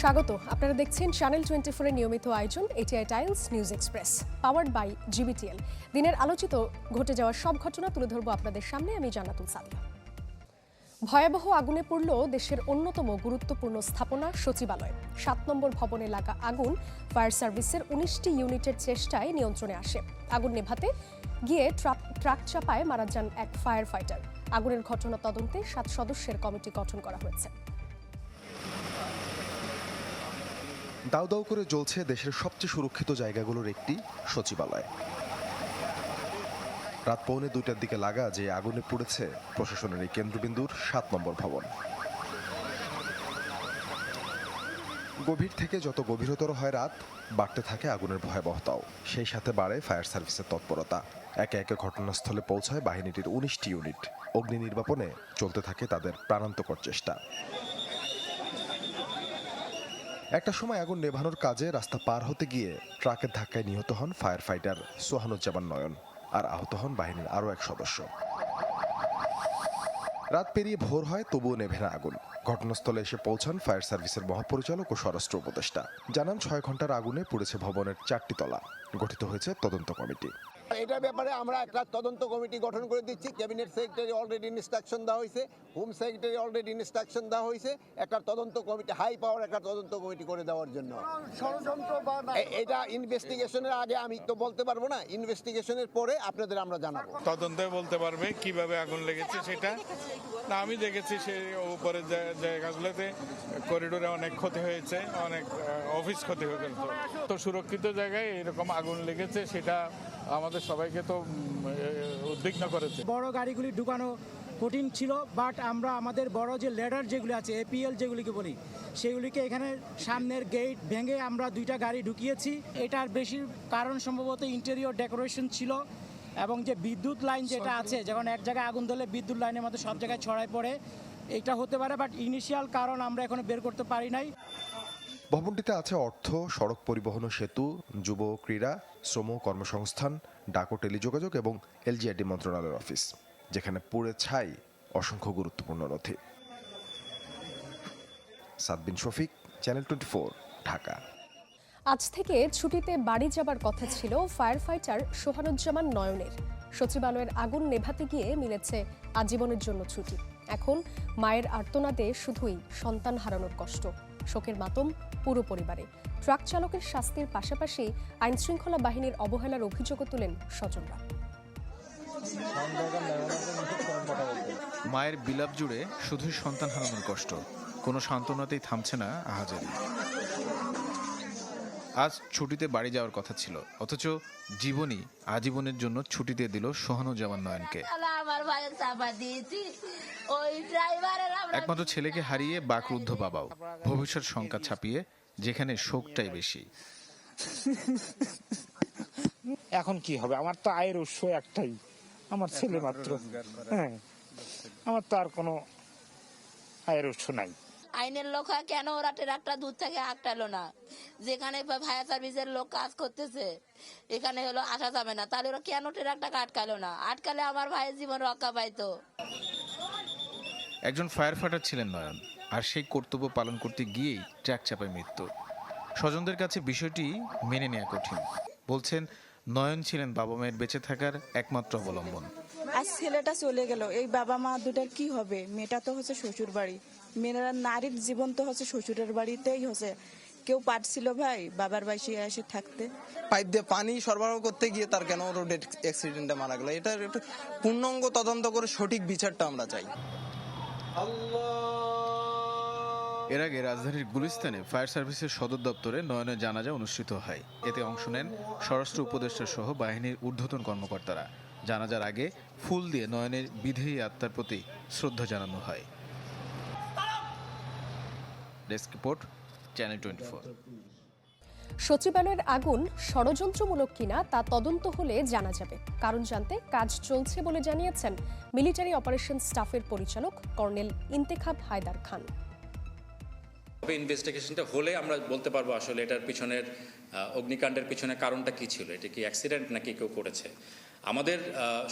স্বাগত। আপনারা দেখছেন চ্যানেল টোয়েন্টি ফোরের নিয়মিত আয়োজন ATI tiles news express powered by GBTL দিনের আলোচিত ঘটে যাওয়া সব ঘটনা তুলে ধরবো আপনাদের সামনে, আমি জান্নাতুল সাদিয়া। ভয়াবহ আগুনে পড়ল দেশের অন্যতম গুরুত্বপূর্ণ স্থাপনা সচিবালয়। সাত নম্বর ভবনে লাগা আগুন ফায়ার সার্ভিসের উনিশটি ইউনিটের চেষ্টায় নিয়ন্ত্রণে আসে। আগুন নেভাতে গিয়ে ট্রাক ট্রাক চাপায় মারা যান এক ফায়ার ফাইটার আগুনের ঘটনা তদন্তে সাত সদস্যের কমিটি গঠন করা হয়েছে। দাউ দাউ করে জ্বলছে দেশের সবচেয়ে সুরক্ষিত জায়গাগুলোর একটি সচিবালয়। রাত পৌনে দুইটার দিকে লাগা যে আগুনে পুড়েছে প্রশাসনের এই কেন্দ্রবিন্দুর সাত নম্বর ভবন। গভীর থেকে যত গভীরতর হয় রাত, বাড়তে থাকে আগুনের ভয়াবহতাও। সেই সাথে বাড়ে ফায়ার সার্ভিসের তৎপরতা। একে একে ঘটনাস্থলে পৌঁছায় বাহিনীটির উনিশটি ইউনিট। অগ্নি নির্বাপনে চলতে থাকে তাদের প্রাণান্তকর চেষ্টা। একটা সময় আগুন নেভানোর কাজে রাস্তা পার হতে গিয়ে ট্রাকের ধাক্কায় নিহত হন ফায়ার ফাইটার সোহানুজ্জামান নয়ন আর আহত হন বাহিনীর আরও এক সদস্য। রাত পেরিয়ে ভোর হয়, তবুও নেভে না আগুন। ঘটনাস্থলে এসে পৌঁছান ফায়ার সার্ভিসের মহাপরিচালক ও স্বরাষ্ট্র উপদেষ্টা। জানান, ছয় ঘণ্টার আগুনে পুড়েছে ভবনের চারটি তলা। গঠিত হয়েছে তদন্ত কমিটি। এটার ব্যাপারে আমরা একটা তদন্ত কমিটি গঠন করে দিচ্ছি। ক্যাবিনেট সেক্রেটারি অলরেডি ইনস্ট্রাকশন দেওয়া হয়েছে। হোম সেক্রেটারি অলরেডি ইনস্ট্রাকশন দেওয়া হয়েছে একটা তদন্ত কমিটি হাই পাওয়ার একটা তদন্ত কমিটি করে দেওয়ার জন্য। এটা ইনভেস্টিগেশনের আগে আমি তো বলতে পারব না ইনভেস্টিগেশনের পরে আপনাদের আমরা জানাব। তদন্তে বলতে পারবে কীভাবে আগুন লেগেছে সেটা। না আমি দেখেছি সেই উপরের জায়গাগুলোতে করিডোরে অনেক ক্ষতি হয়েছে অনেক অফিস ক্ষতি হয়ে গেল। তো সুরক্ষিত জায়গায় এরকম আগুন লেগেছে সেটা আমাদের সবাইকে তো উদ্বিগ্ন করেছে। বড় গাড়িগুলি ঢুকানো কঠিন ছিল, বাট আমরা আমাদের বড় যে লেডার যেগুলি আছে এপিএল যেগুলিকে বলি, সেগুলিকে এখানে সামনের গেট ভেঙে আমরা দুইটা গাড়ি ঢুকিয়েছি। এটার বেশি কারণ সম্ভবত ইন্টেরিয়র ডেকোরেশন ছিল এবং যে বিদ্যুৎ লাইন যেটা আছে, যখন এক জায়গায় আগুন ধরলে বিদ্যুৎ লাইনের মধ্যে সব জায়গায় ছড়ায় পড়ে, এটা হতে পারে বাট ইনিশিয়াল কারণ আমরা এখনও বের করতে পারি নাই। ভবনটিতে আছে অর্থ, সড়ক পরিবহন ও সেতু, যুব ক্রীড়া, শ্রম কর্মসংস্থান, ডাক টেলিযোগাযোগ এবং এলজিআরডি মন্ত্রণালয়ের অফিস, যেখানে পুড়ে ছাই অসংখ্য গুরুত্বপূর্ণ নথি। Sadbin Shafiq, channel twenty Dhaka. আজ থেকে ছুটিতে বাড়ি যাবার কথা ছিল ফায়ার ফাইটার সোহানুজ্জামান নয়নের। সচিবালয়ের আগুন নেভাতে গিয়ে মিলেছে আজীবনের জন্য ছুটি। এখন মায়ের আর্তনাদে শুধুই সন্তান হারানোর কষ্ট। শোকের মাতম পুরো পরিবারে। ট্রাক চালকের শাস্তির পাশাপাশি আইনশৃঙ্খলা বাহিনীর অবহেলার অভিযোগও তুলেন স্বজনরা। মায়ের বিলাপ জুড়ে শুধুই সন্তান হারানোর কষ্ট। কোনো সান্ত্বনাতেই থামছে না আহাজারি। আজ ছুটিতে বাড়ি যাওয়ার কথা ছিল অথচ জীবনই আজীবনের জন্য ছুটিতে দিয়ে দিল সোহানুজ্জামান নয়নকে। আমার ভাইয়ের চাপা দিয়েছি। একমাত্র ছেলেকে হারিয়ে বাকরুদ্ধ বাবাও। ভবিষ্যৎ শঙ্কা ছাপিয়ে যেখানে শোকটাই বেশি। এখন কি হবে? আমার তো আয়ের উৎস একটাই। আমার ছেলে মাত্র। হ্যাঁ। আমার তো আর কোনো আয়ের উৎস নাই। আইনের লোক হয় কেন? ওরা ট্রাকটা দূর থেকে আটকালো না। যেখানে ফায়ার সার্ভিসের লোক কাজ করতেছে এখানে হলো আসা যাবে না। তাহলে ওরা কেন ট্রাকটাকে আটকালো না? আটকালে আমার ভাইয়ের জীবন রক্ষা পাইতো। একজন ফায়ার ফাইটার ছিলেন নয়ন আর সেই কর্তব্য পালন করতে গিয়েই ট্র্যাক চাপায় মৃত্যু। স্বজনদের কাছে বিষয়টি মেনে নেওয়া কঠিন। বলছেন নয়ন ছিলেন বাবা মায়ের বেঁচে থাকার একমাত্র অবলম্বন। আর ছেলেটা চলে গেল এই বাবা মা দুটার কি হবে? মেয়েটা তো হচ্ছে শ্বশুর বাড়ি। মেয়েরা নারীর জীবন তো হচ্ছে শ্বশুরের বাড়িতেই হচ্ছে। কেউ পারছিল ভাই বাবার বাসে এসে থাকতে? পাইপ দিয়ে পানি সরবরাহ করতে গিয়ে তার কেন রোড অ্যাক্সিডেন্টে মারা গেল? এটার একটু পূর্ণাঙ্গ তদন্ত করে সঠিক বিচারটা আমরা চাই। এর আগে রাজধানীর গুলিস্তানে ফায়ার সার্ভিসের সদর দপ্তরে নয়নের জানাজা অনুষ্ঠিত হয়। এতে অংশ নেন স্বরাষ্ট্র উপদেষ্টা সহ বাহিনীর ঊর্ধ্বতন কর্মকর্তারা। জানাজার আগে ফুল দিয়ে নয়নের বিধেয়ী আত্মার প্রতি শ্রদ্ধা জানানো হয়। ডেস্ক রিপোর্ট চ্যানেল টোয়েন্টি সচিবালয়ের আগুন ষড়যন্ত্রমূলক কিনা তা তদন্ত হলে জানা যাবে। কারণ জানতে কাজ চলছে বলে জানিয়েছেন মিলিটারি অপারেশন স্টাফের পরিচালক কর্নেল ইন্তেখাব হায়দার খান। তবে ইনভেস্টিগেশনটা হলে আমরা বলতে পারব আসলে এটার পিছনের অগ্নিকাণ্ডের পিছনে কারণটা কি ছিল? এটা কি অ্যাক্সিডেন্ট নাকি কেউ করেছে? আমাদের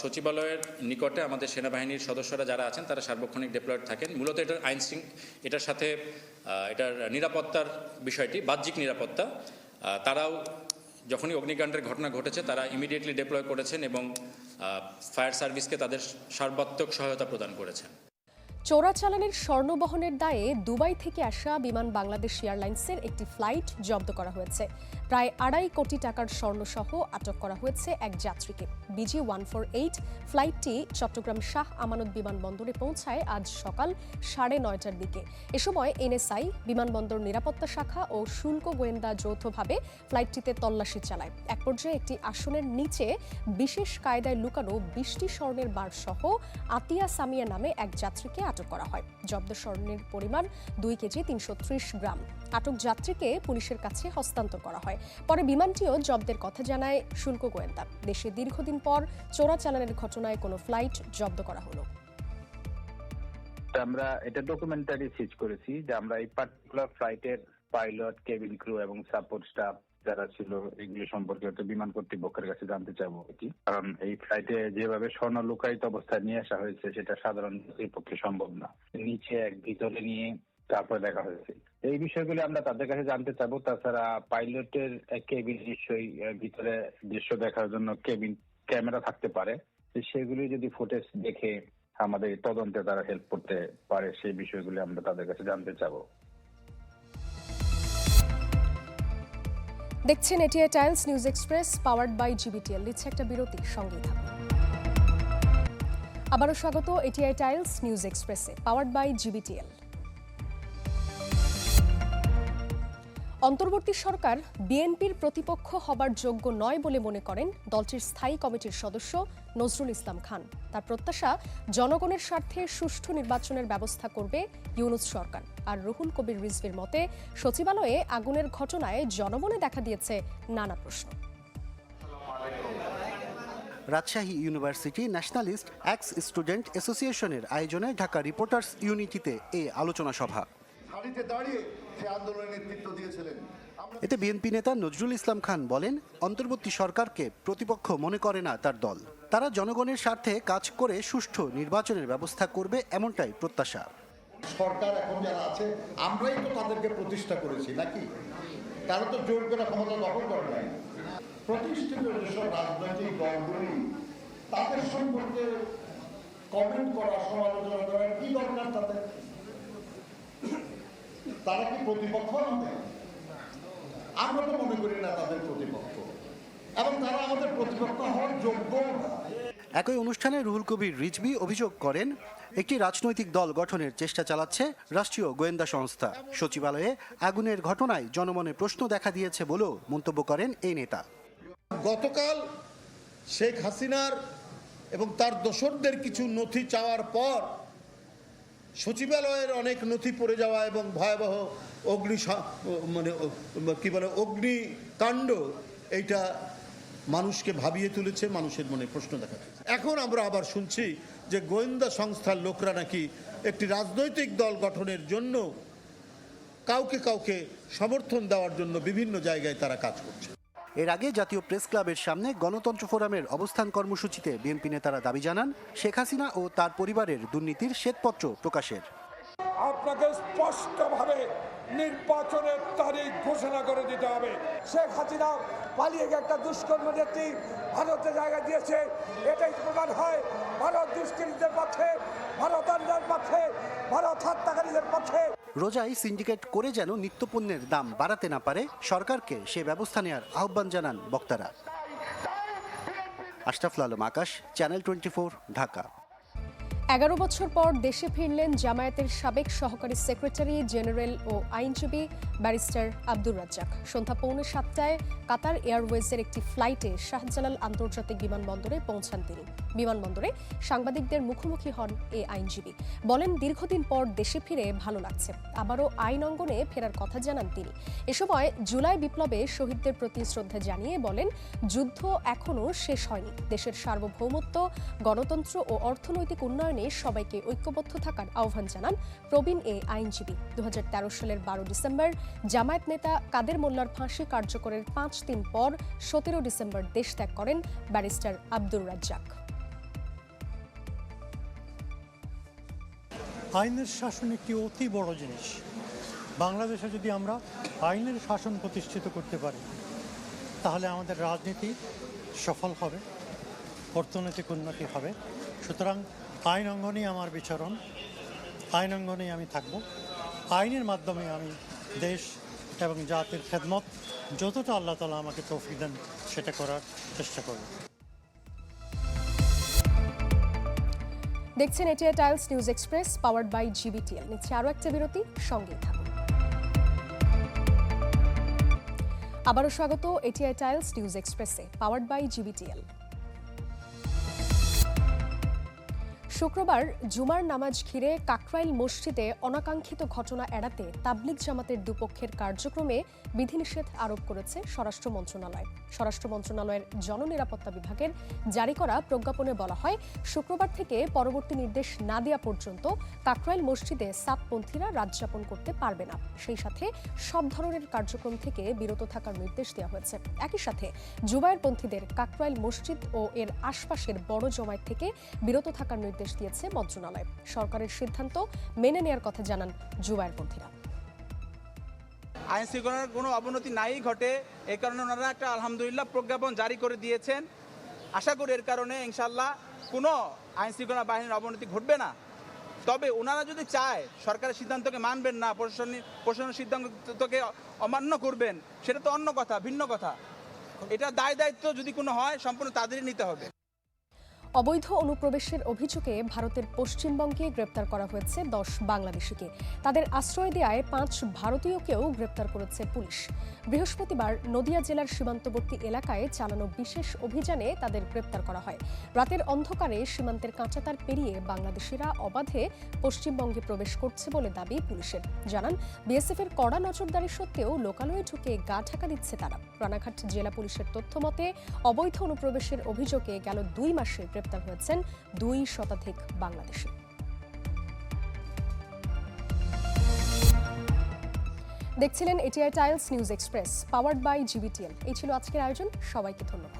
সচিবালয়ের নিকটে আমাদের সেনাবাহিনীর সদস্যরা যারা আছেন, তারা সার্বক্ষণিক ডেপ্লয়েড থাকেন। মূলত এটার আইনশৃঙ্খ এটার সাথে এটার নিরাপত্তার বিষয়টি, বাহ্যিক নিরাপত্তা তারাও যখনই অগ্নিকাণ্ডের ঘটনা ঘটেছে, তারা ইমিডিয়েটলি ডিপ্লয় করেছেন এবং ফায়ার সার্ভিসকে তাদের সর্বাত্মক সহায়তা প্রদান করেছেন। চোরাচালানের স্বর্ণ বহনের দায়ে দুবাই থেকে আসা বিমান বাংলাদেশ এয়ারলাইন্সের একটি ফ্লাইট জব্দ করা হয়েছে। প্রায় আড়াই কোটি টাকার স্বর্ণসহ আটক করা হয়েছে এক যাত্রীকে। বিজি ওয়ান ফোর এইট ফ্লাইটটি চট্টগ্রাম শাহ আমানত বিমানবন্দরে পৌঁছায় আজ সকাল সাড়ে নয়টার দিকে। এ সময় এনএসআই, বিমানবন্দর নিরাপত্তা শাখা ও শুল্ক গোয়েন্দা যৌথভাবে ফ্লাইটটিতে তল্লাশি চালায়। এক পর্যায়ে একটি আসনের নিচে বিশেষ কায়দায় লুকানো বিশটি স্বর্ণের বার সহ আতিয়া সামিয়া নামে এক যাত্রীকে আটক করা হয়। জব্দ স্বর্ণের পরিমাণ দুই কেজি তিনশো ত্রিশ গ্রাম। আটক যাত্রীকে পুলিশের কাছে হস্তান্তর করা হয়। পরে বিমানটিও জব্দের কথা জানায় শুল্ক গোয়েন্দা। দেশে দীর্ঘদিন পর চোরাচালানের ঘটনায় কোনো ফ্লাইট জব্দ করা হলো। আমরা এটা ডকুমেন্টারি সিজ করেছি যে আমরা এই পার্টিকুলার ফ্লাইটের পাইলট কেবিন ক্রু এবং সাপোর্ট স্টাফ যারা ছিল এগুলো সম্পর্কে হয়তো বিমান কর্তৃপক্ষের কাছে জানতে চাবো কি। কারণ এই ফ্লাইটে যেভাবে স্বর্ণ লুকায়িত অবস্থায় নিয়ে আসা হয়েছে, সেটা সাধারণ পক্ষে সম্ভব না। নিচে এক ভিতরে নিয়ে তারপরে দেখা হয়েছে। এই বিষয়গুলো আমরা তাদের কাছে জানতে চাবো তাছাড়া পাইলটের কেবিন নিশ্চয়ই ভিতরে দৃশ্য দেখার জন্য কেবিন ক্যামেরা থাকতে পারে। সেগুলি যদি ফুটেজ দেখে আমাদের তদন্তে তারা হেল্প করতে পারে, সেই বিষয়গুলি আমরা তাদের কাছে জানতে চাবো দেখছেন ATI tiles news express, powered by GBTL. দিচ্ছে একটা বিরতি সঙ্গেই থাকুন। আবারও স্বাগত এটিআই টাইলস নিউজ এক্সপ্রেসে, পাওয়ার্ড বাই জিবিটিএল। অন্তর্বর্তী সরকার বিএনপির প্রতিপক্ষ হবার যোগ্য নয় বলে মনে করেন দলটির স্থায়ী কমিটির সদস্য নজরুল ইসলাম খান। তার প্রত্যাশা, জনগণের স্বার্থে সুষ্ঠু নির্বাচনের ব্যবস্থা করবে ইউনুস সরকার। আর রুহুল কবির রিজভির মতে, সচিবালয়ে আগুনের ঘটনায় জনমনে দেখা দিয়েছে নানা প্রশ্ন। Rajshahi university nationalist ex student অ্যাসোসিয়েশনের আয়োজনে ঢাকা রিপোর্টার্স ইউনিটিতে এ আলোচনা সভা। সারিতে দাঁড়িয়ে সে আন্দোলনের নেতৃত্ব দিয়েছিলেন। এতে বিএনপি নেতা নজরুল ইসলাম খান বলেন অন্তর্বর্তী সরকারকে প্রতিপক্ষ মনে করে না তার দল। তারা জনগণের স্বার্থে কাজ করে সুষ্ঠু নির্বাচনের ব্যবস্থা করবে এমনটাই প্রত্যাশা। সরকার এখন যারা আছে আমরাই তো তাদেরকে প্রতিষ্ঠা করেছি নাকি? তারা তো জোর করে ক্ষমতা দখল করে নাই। প্রতিষ্ঠিত যেসব রাজনৈতিক দলগুলি তাদের সম্পর্কে কমেন্ট করা সমালোচনা করার কি দরকার তাদের? তারা কি প্রতিপক্ষ আমাদের? আমরা তো মনে করি না তাদের প্রতিপক্ষ। এবং তারা আমাদের প্রতিপক্ষ হওয়ার যোগ্য একই অনুষ্ঠানে রুহুল কবির রিজভি অভিযোগ করেন একটি রাজনৈতিক দল গঠনের চেষ্টা চালাচ্ছে রাষ্ট্রীয় গোয়েন্দা সংস্থা। সচিবালয়ে আগুনের ঘটনায় জনমনে প্রশ্ন দেখা দিয়েছে বলেও মন্তব্য করেন এই নেতা। গতকাল শেখ হাসিনার এবং তার দোসরদের কিছু নথি চাওয়ার পর সচিবালয়ের অনেক নথি পড়ে যাওয়া এবং ভয়াবহ অগ্নি মানে কী বলে, অগ্নিকাণ্ড, এইটা মানুষকে ভাবিয়ে তুলেছে, মানুষের মনে প্রশ্ন দেখা এখন আমরা আবার শুনছি যে গোয়েন্দা সংস্থার লোকরা নাকি একটি রাজনৈতিক দল গঠনের জন্য কাউকে কাউকে সমর্থন দেওয়ার জন্য বিভিন্ন জায়গায় তারা কাজ করছে। এর আগে জাতীয় প্রেস ক্লাবের সামনে গণতন্ত্র ফোরামের অবস্থান কর্মসূচিতে বিএনপি নেতারা দাবি জানান, শেখ হাসিনা ও তার পরিবারের দুর্নীতির শ্বেতপত্র প্রকাশের। আপনাকে স্পষ্টভাবে নির্বাচনের তারিখ ঘোষণা করে দিতে হবে। শেখ হাসিনা পালিয়ে গিয়ে একটা দুষ্কর্ম নেত্রী ভারতে জায়গা দিয়েছে। এটাই প্রমাণ হয় ভারত দুষ্কৃতীদের পক্ষে, ভারত অন্যার পক্ষে, ভারত হত্যাকারীদের পক্ষে। রোজাই সিন্ডিকেট করে যেন নিত্যপণ্যের দাম বাড়াতে না পারে, সরকারকে সে ব্যবস্থা নেওয়ার আহ্বান জানান বক্তারা। Ashraful Alam Akash, channel twenty Dhaka. এগারো বছর পর দেশে ফিরলেন জামায়াতের সাবেক সহকারী সেক্রেটারি জেনারেল ও আইনজীবী ব্যারিস্টার আব্দুর রাজ্জাক। সন্ধ্যা পৌনে সাতটায় কাতার এয়ারওয়েজের একটি ফ্লাইটে শাহজালাল আন্তর্জাতিক বিমানবন্দরে পৌঁছান তিনি। বিমানবন্দরে সাংবাদিকদের মুখোমুখি হন এ আইনজীবী। বলেন, দীর্ঘদিন পর দেশে ফিরে ভালো লাগছে। আবারও আইন অঙ্গনে ফেরার কথা জানান তিনি। এ সময় জুলাই বিপ্লবে শহীদদের প্রতি শ্রদ্ধা জানিয়ে বলেন, যুদ্ধ এখনও শেষ হয়নি। দেশের সার্বভৌমত্ব, গণতন্ত্র ও অর্থনৈতিক উন্নয়নে উন্নয়নে সবাইকে ঐক্যবদ্ধ থাকার আহ্বান জানান প্রবীণ এ আইনজীবী। দু সালের বারো ডিসেম্বর জামায়াত নেতা কাদের মোল্লার ফাঁসি কার্যকরের পাঁচ দিন পর সতেরো ডিসেম্বর দেশ ত্যাগ করেন ব্যারিস্টার আব্দুর রাজ্জাক। আইনের শাসন একটি অতি বড় জিনিস। বাংলাদেশে যদি আমরা আইনের শাসন প্রতিষ্ঠিত করতে পারি, তাহলে আমাদের রাজনীতি সফল হবে, অর্থনৈতিক উন্নতি হবে। সুতরাং আইন অঙ্গনেই আমার বিচরণ আইন অঙ্গনেই আমি থাকব। আইনের মাধ্যমে আমি দেশ এবং জাতির খেদমত যতটা আল্লাহ তালা আমাকে তৌফিক দেন সেটা করার চেষ্টা করব। দেখছেন ATI tiles news express, powered by GBTL. নিচ্ছে আরও একটা বিরতি, সঙ্গেই থাকুন। আবারও স্বাগত এটিআই টাইলস নিউজ এক্সপ্রেসে, পাওয়ার্ড বাই জিবিটিএল। শুক্রবার জুমার নামাজ ঘিরে কাকরাইল মসজিদে অনাকাঙ্ক্ষিত ঘটনা এড়াতে তাবলিগ জামাতের দুপক্ষের কার্যক্রমে বিধিনিষেধ আরোপ করেছে স্বরাষ্ট্র মন্ত্রণালয়। স্বরাষ্ট্র মন্ত্রণালয়ের জননিরাপত্তা বিভাগের জারি করা প্রজ্ঞাপনে বলা হয়, শুক্রবার থেকে পরবর্তী নির্দেশ না দেওয়া পর্যন্ত কাকরাইল মসজিদে সাতপন্থীরা রাত যাপন করতে পারবে না। সেই সাথে সব ধরনের কার্যক্রম থেকে বিরত থাকার নির্দেশ দেওয়া হয়েছে। একই সাথে জুবায়েরপন্থীদের কাকরাইল মসজিদ ও এর আশপাশের বড় জমায়েত থেকে বিরত থাকার নির্দেশ দিয়েছে মন্ত্রণালয়। সরকারের সিদ্ধান্ত মেনে নেয়ার কথা জানান জুবায়েরপন্থীরা আইন শৃঙ্খলার কোনো অবনতি নাই ঘটে, এই কারণে ওনারা একটা আলহামদুলিল্লাহ প্রজ্ঞাপন জারি করে দিয়েছেন। আশা করি এর কারণে ইনশাল্লাহ কোনো আইন শৃঙ্খলা বাহিনীর অবনতি ঘটবে না। তবে ওনারা যদি চায় সরকারের সিদ্ধান্তকে মানবেন না, প্রশাসনিক, প্রশাসনের সিদ্ধান্তকে অমান্য করবেন, সেটা তো অন্য কথা, ভিন্ন কথা। এটা দায় দায়িত্ব যদি কোনো হয়, সম্পূর্ণ তাদেরই নিতে হবে। অবৈধ অনুপ্রবেশের অভিযোগে ভারতের পশ্চিমবঙ্গে গ্রেপ্তার করা হয়েছে দশ বাংলাদেশিকে। তাদের আশ্রয় দেওয়ায় পাঁচ ভারতীয়কেও গ্রেপ্তার করেছে পুলিশ। বৃহস্পতিবার নদিয়া জেলার সীমান্তবর্তী এলাকায় চালানো বিশেষ অভিযানে তাদের গ্রেপ্তার করা হয়। রাতের অন্ধকারে সীমান্তের কাঁচাতার পেরিয়ে বাংলাদেশিরা অবাধে পশ্চিমবঙ্গে প্রবেশ করছে বলে দাবি পুলিশের। জানান বিএসএফ এর কড়া নজরদারি সত্ত্বেও লোকালয়ে ঢুকে গা ঢাকা দিচ্ছে তারা। রানাঘাট জেলা পুলিশের তথ্য মতে অবৈধ অনুপ্রবেশের অভিযোগে গেল দুই মাসে গ্রেপ্তার হয়েছেন দুই শতাধিক বাংলাদেশি। দেখছিলেন ATI tiles news express powered by GBTL এই ছিল আজকের আয়োজন, সবাইকে ধন্যবাদ।